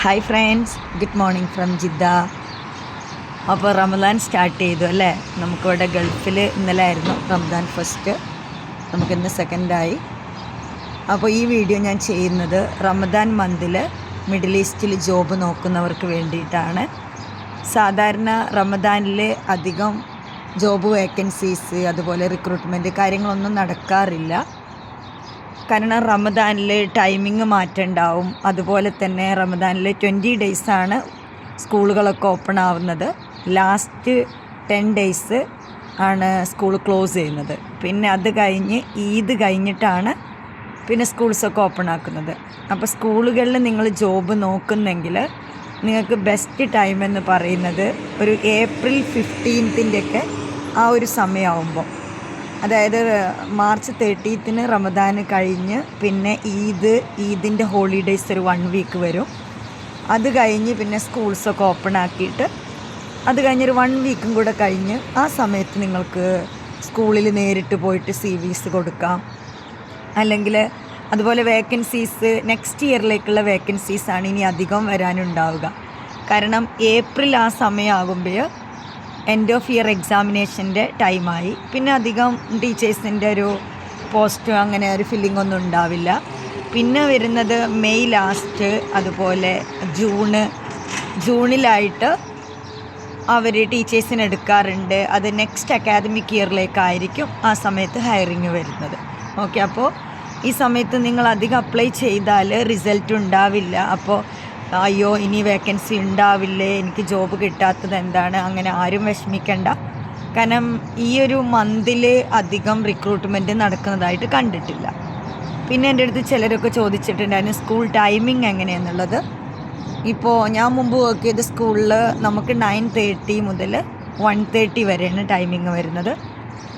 Hi friends good morning from Jeddah അപ്പോൾ Ramadan start ചെയ്തു അല്ലേ? നമുക്കിവിടെ ഗൾഫിൽ ഇന്നലെ ആയിരുന്നു റമദാൻ ഫസ്റ്റ് നമുക്കിന്ന് സെക്കൻഡായി അപ്പോൾ ഈ വീഡിയോ ഞാൻ ചെയ്യുന്നത് റമദാൻ മന്തിൽ മിഡിൽ ഈസ്റ്റിൽ ജോബ് നോക്കുന്നവർക്ക് വേണ്ടിയിട്ടാണ്. സാധാരണ റമദാനിൽ അധികം ജോബ് വേക്കൻസീസ് അതുപോലെ റിക്രൂട്ട്മെന്റ് കാര്യങ്ങളൊന്നും നടക്കാറില്ല. കാരണം റമദാനിൽ ടൈമിങ് മാറ്റമുണ്ടാവും അതുപോലെ തന്നെ റമദാനിൽ ട്വന്റി ഡേയ്സാണ് സ്കൂളുകളൊക്കെ ഓപ്പൺ ആവുന്നത്. ലാസ്റ്റ് ടെൻ ഡേയ്സ് ആണ് സ്കൂൾ ക്ലോസ് ചെയ്യുന്നത്. പിന്നെ അത് കഴിഞ്ഞ് ഈദ് കഴിഞ്ഞിട്ടാണ് പിന്നെ സ്കൂൾസൊക്കെ ഓപ്പൺ ആക്കുന്നത്. അപ്പോൾ സ്കൂളുകളിൽ നിങ്ങൾ ജോബ് നോക്കുന്നെങ്കിൽ നിങ്ങൾക്ക് ബെസ്റ്റ് ടൈം എന്ന് പറയുന്നത് ഒരു ഏപ്രിൽ ഫിഫ്റ്റീൻത്തിന്റെയൊക്കെ ആ ഒരു സമയമാകുമ്പോൾ അതായത് മാർച്ച് തേർട്ടീത്തിന് റമദാൻ കഴിഞ്ഞ് പിന്നെ ഈദ് ഈദിന്റെ ഹോളിഡേയ്സ് ഒരു വൺ വീക്ക് വരും. അത് കഴിഞ്ഞ് പിന്നെ സ്കൂൾസൊക്കെ ഓപ്പൺ ആക്കിയിട്ട് അത് കഴിഞ്ഞൊരു വൺ വീക്കും കൂടെ കഴിഞ്ഞ് ആ സമയത്ത് നിങ്ങൾക്ക് സ്കൂളിൽ നേരിട്ട് പോയിട്ട് സി വിസ് കൊടുക്കാം. അല്ലെങ്കിൽ അതുപോലെ വേക്കൻസീസ് നെക്സ്റ്റ് ഇയറിലേക്കുള്ള വേക്കൻസീസാണ് ഇനി അധികം വരാനുണ്ടാവുക. കാരണം ഏപ്രിൽ ആ സമയമാകുമ്പോൾ എൻഡ് ഓഫ് ഇയർ എക്സാമിനേഷന്റെ ടൈമായി പിന്നെ അധികം ടീച്ചേഴ്സിന്റെ ഒരു പോസ്റ്റ് അങ്ങനെ ഒരു ഫില്ലിംഗ് ഒന്നും ഉണ്ടാവില്ല. പിന്നെ വരുന്നത് മെയ് ലാസ്റ്റ് അതുപോലെ ജൂണ്. ജൂണിലായിട്ട് അവർ ടീച്ചേഴ്സിന് എടുക്കാറുണ്ട്. അത് നെക്സ്റ്റ് അക്കാദമിക് ഇയറിലേക്കായിരിക്കും ആ സമയത്ത് ഹയറിങ് വരുന്നത്. ഓക്കെ അപ്പോൾ ഈ സമയത്ത് നിങ്ങൾ അധികം അപ്ലൈ ചെയ്താൽ റിസൾട്ട് ഉണ്ടാവില്ല. അപ്പോൾ അയ്യോ ഇനി വേക്കൻസി ഉണ്ടാവില്ലേ? എനിക്ക് ജോബ് കിട്ടാത്തത് എന്താണ്? അങ്ങനെ ആരും വിഷമിക്കണ്ട. കാരണം ഈ ഒരു മന്തിൽ അധികം റിക്രൂട്ട്മെന്റ് നടക്കുന്നതായിട്ട് കണ്ടിട്ടില്ല. പിന്നെ എന്റെ അടുത്ത് ചിലരൊക്കെ ചോദിച്ചിട്ടുണ്ടായിരുന്നു സ്കൂൾ ടൈമിംഗ് എങ്ങനെയെന്നുള്ളത്? ഇപ്പോൾ ഞാൻ മുമ്പ് വർക്ക് ചെയ്ത സ്കൂളിൽ നമുക്ക് നയൻ തേർട്ടി മുതൽ വൺ തേർട്ടി വരെയാണ് ടൈമിംഗ് വരുന്നത്.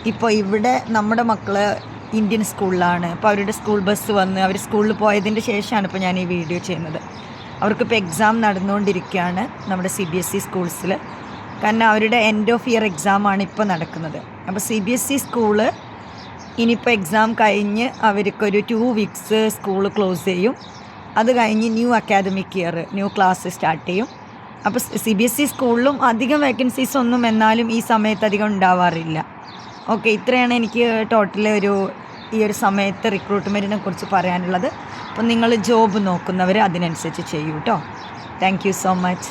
ഇപ്പോൾ ഇവിടെ നമ്മുടെ മക്കൾ ഇന്ത്യൻ സ്കൂളിലാണ് അപ്പോൾ അവരുടെ സ്കൂൾ ബസ് വന്ന് അവർ സ്കൂളിൽ പോയതിന്റെ ശേഷമാണ് ഇപ്പോൾ ഞാൻ ഈ വീഡിയോ ചെയ്യുന്നത്. അവർക്കിപ്പോൾ എക്സാം നടന്നുകൊണ്ടിരിക്കുകയാണ് നമ്മുടെ സി ബി എസ് ഇ സ്കൂൾസിൽ കാരണം അവരുടെ എൻഡ് ഓഫ് ഇയർ എക്സാമാണ് ഇപ്പോൾ നടക്കുന്നത്. അപ്പോൾ C B S E school ഇനിയിപ്പോൾ എക്സാം കഴിഞ്ഞ് അവർക്കൊരു ടു വീക്സ് സ്കൂൾ ക്ലോസ് ചെയ്യും. അത് കഴിഞ്ഞ് new academic year new class start ചെയ്യും. അപ്പോൾ സി ബി എസ് ഇ സ്കൂളിലും അധികം വേക്കൻസീസ് ഒന്നും എന്നാലും ഈ സമയത്ത് അധികം ഉണ്ടാവാറില്ല. ഓക്കെ ഇത്രയാണ് എനിക്ക് ടോട്ടൽ ഒരു ഈ ഒരു സമയത്ത് റിക്രൂട്ട്മെന്റിനെ കുറിച്ച് പറയാനുള്ളത്. അപ്പോൾ നിങ്ങൾ ജോബ് നോക്കുന്നവർ അതിനനുസരിച്ച് ചെയ്യൂ കേട്ടോ താങ്ക് യു സോ മച്ച്